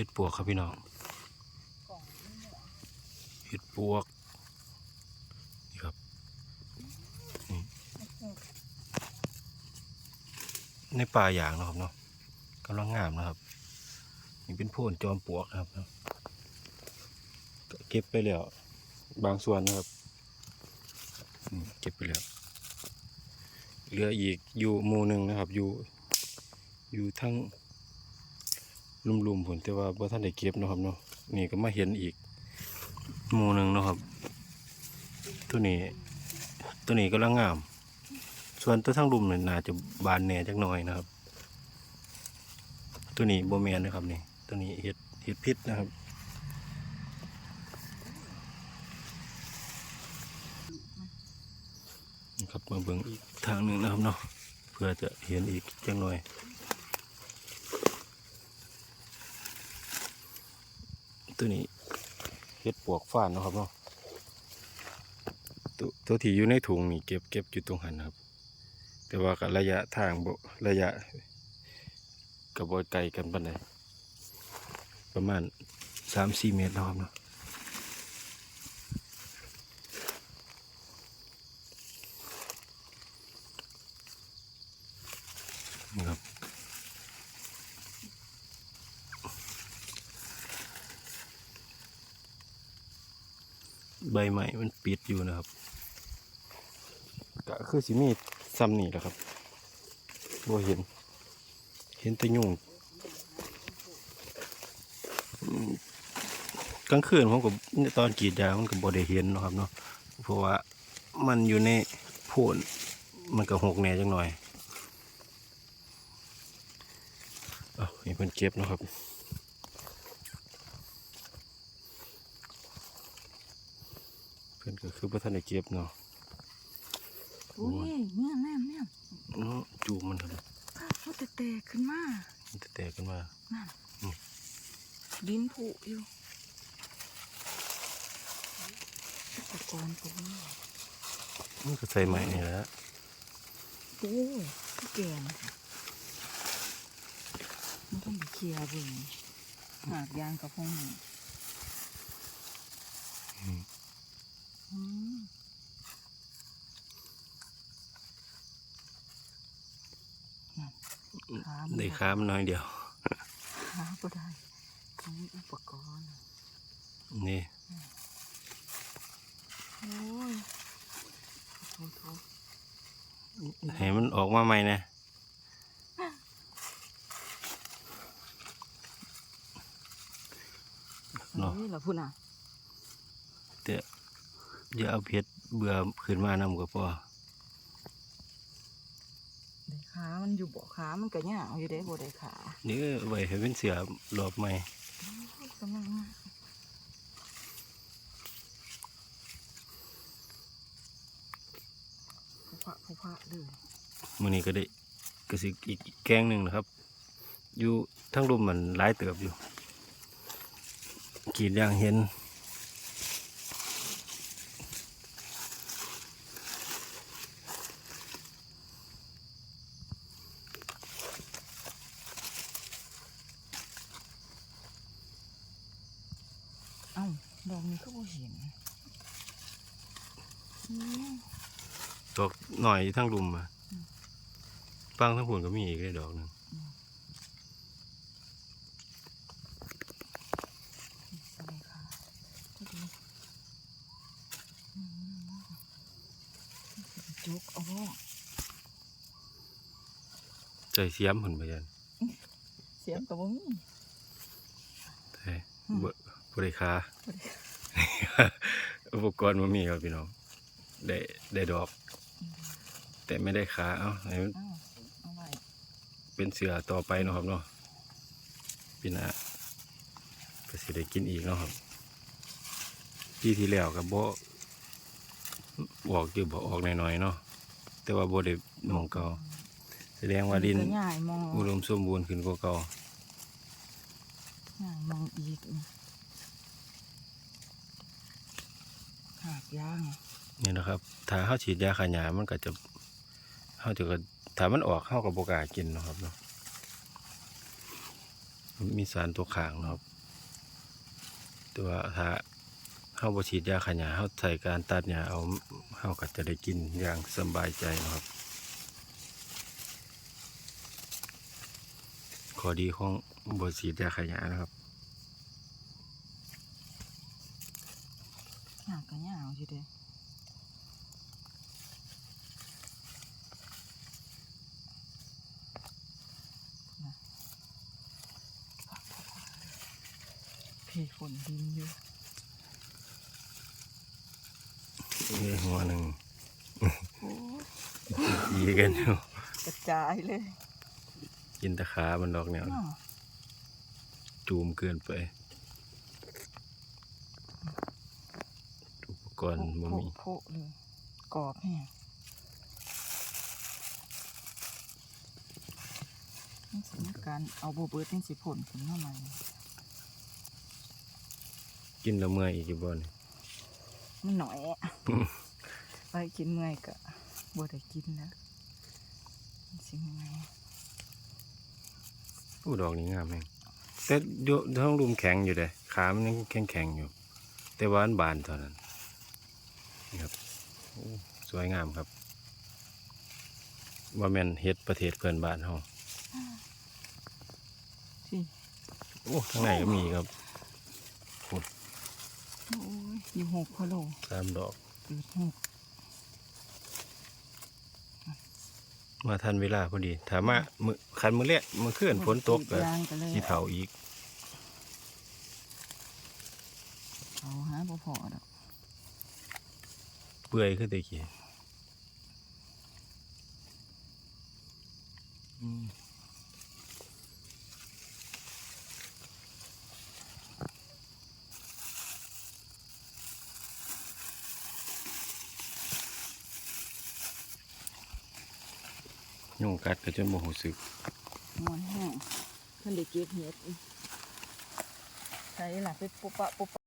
ห็ดปวกครับพี่น้องเห็ดปวกนี่ครับนี่ในป่าอย่างนะครับเนาะกำลังงามนะครับนี่เป็นโพนจอมปวกนะครับเก็บไปแล้วบางส่วนนะครับเก็บไปแล้วเหลืออีกอยู่มูหนึ่งนะครับอยู่อยู่ทั้ง ลุ่มๆผลแต่ว่าบ่ท่านได้เก็บนะครับเนาะนี่ก็มาเห็นอีกหมูหนึ่งนะครับ ตัวนี้ ตัวนี้ก็ลังงาม ส่วนตัวทั้งลุ่มเนี่ยน่าจะบานแหน่จักหน่อยนะครับ ตัวนี้โบแมนนะครับนี่ตัวนี้เห็ดเห็ดพิษนะครับนะครับมาเบิ่งอีกทางหนึ่งนะครับเนาะเพื่อจะเห็นอีกจังหน่อย ตัวนี้เห็ดปวกฟ้านนะครับเนาะตัวตัวที่อยู่ในถุงนี่เก็บเก็บอยู่ตรงหันครับ แต่ว่ากับระยะทางบระยะกับบไกลกันปานใดประมาณสามสี่เมตรนะครับเนาะ ใบใหม่มันปิดอยู่นะครับก็คือสิมีซ้ำนี่แหละครับบ่เห็น เห็นแต่ยุงอืมกลางคืนผมกับตอนกรีดยางมันก็บ่ได้เห็นนะครับเนาะเพราะว่ามันอยู่ในโพนมันก็หกแหน่จังหน่อยเอาให้เพิ่นเก็บนะครับ พิ่นก็คือบ่ทันได้เก็บเนาะอุ้ยเนี่ยแม่แม่เนาะจูบมันครับข้าเขาแตกๆขึ้นมามันจะแตกขึ้นมานั่นอืมดินผุอยู่ตะกอนผมมันก็ใส่ใหม่นี่แหละโอ้ทุกแกนมันต้องไปเคลียร์เบิ่งหากยางกับพงนี่อืมนั่นขามัน ได้ค้ามันน้อยเดียวขาก็ได้ต้องมีอุปกรณ์ นี่โอ้ยโถโถให้มันออกมาใหม่นะเนาะนี่เหรอพุ่นอะแต่อย่าเอาเพชรเบื่อขึ้นมานำก็พอได้ ขามันอยู่บ่ขามันก็ย่างอยู่เด้บ่ได้ขานี่ก็ไว้ให้เป็นเสือรอบใหม่กำลังมาผู้พระผู้พระเลยมื้อนี้ก็ได้ก็สิอีกแกงหนึงนะครับ อยู่ทั้งรุมมันหลายเติบอยู่กรีดยางเห็น เอ้าดอกนี้ก็บ่ เห็นอืมดอกหน่อยทั้งรุมอะฟังทั้งผลก็มีอีกได้ดอกหนึ่งอะไรคะก็ดีอืมจุกเอาบ่ใจเสียมผลไปยันเสียงก็บ่มีแต่บบบริคา อุปกรณ์มันมีครับพี่น้อง ได้ได้ดอก แต่ไม่ได้ขาเอาให้มันเอ้าเอาไว้เป็นเสือต่อไปเนาะครับเนาะปีหน้าก็สิได้กินอีกเนาะครับปีที่แล้วกับโบออกอยู่บ่ออกหน่อยๆเนาะแต่ว่าโบได้หมองเก่าแสดงว่าดินก็ง่ายมองอุดมสมบูรณ์ขึ้นกว่าเก่าง่ายมองอีกนะหากยางนี่นะครับ ถ้าเขาฉีดยาขายามันก็จะเขาจะก็ถ้ามันออกเขากับบก้ากินนะครับเนาะมีสารตัวขางนะครับต่ว่าถ้าเฮาบฉีดยาขยะเฮาใส่การตัดหญ้าเอาเฮาก็จะได้กินอย่างสบายใจนะครับข้อดีของบฉีดยาขยะนะครับ หากก็ยาวอยู่เด้นะพี่ฝนดินอยู่นี่หัวหนึ่งโอ้ยีกันอยู่กระจายเลย กินแตะขามันดอกแนวเนาะจูมเกินไป อุป กรณ์บ่มีโพะๆเลยกรอบแห้งนี่สถานการณ์เอาโบเบิร์ตนี่สิผลผลมาใหม่กินแล้วเมื่อยอีกอยู่บ่นี่มันหน่อยอะไปกินเมื่อยก็บ่ได้กินแล้วมันสิเมื่อยอู้ดอกนี้งามแฮงแต่เดี๋ยวท้องรุมแข็งอยู่เด้ขามันยังแข็งแข็งๆอยู่ แต่ว่าอันบานเท่านั้น นี่ครับโอ้สวยงามครับว่าแม่นเฮ็ดประเทศเพื่อนบ้านเฮาสิโอ้ข้างในก็มีครับโอ้ยอยู่หกพะโลสามดอกเกิดหกมาทันเวลาพอดี ถามว่ามือคันมือเละมือเคลื่อนฝนตกก็ยางก็เลยสิเฒ่าอีก เอาหาบ่พอดอก เปื่อยขึ้นตะกี้ยุงกัดก็จนบ่รู้สึกมวนแห้งเพิ่นได้เก็บเห็ดใส่หลักไปปุ๊บปะปุ๊บปะ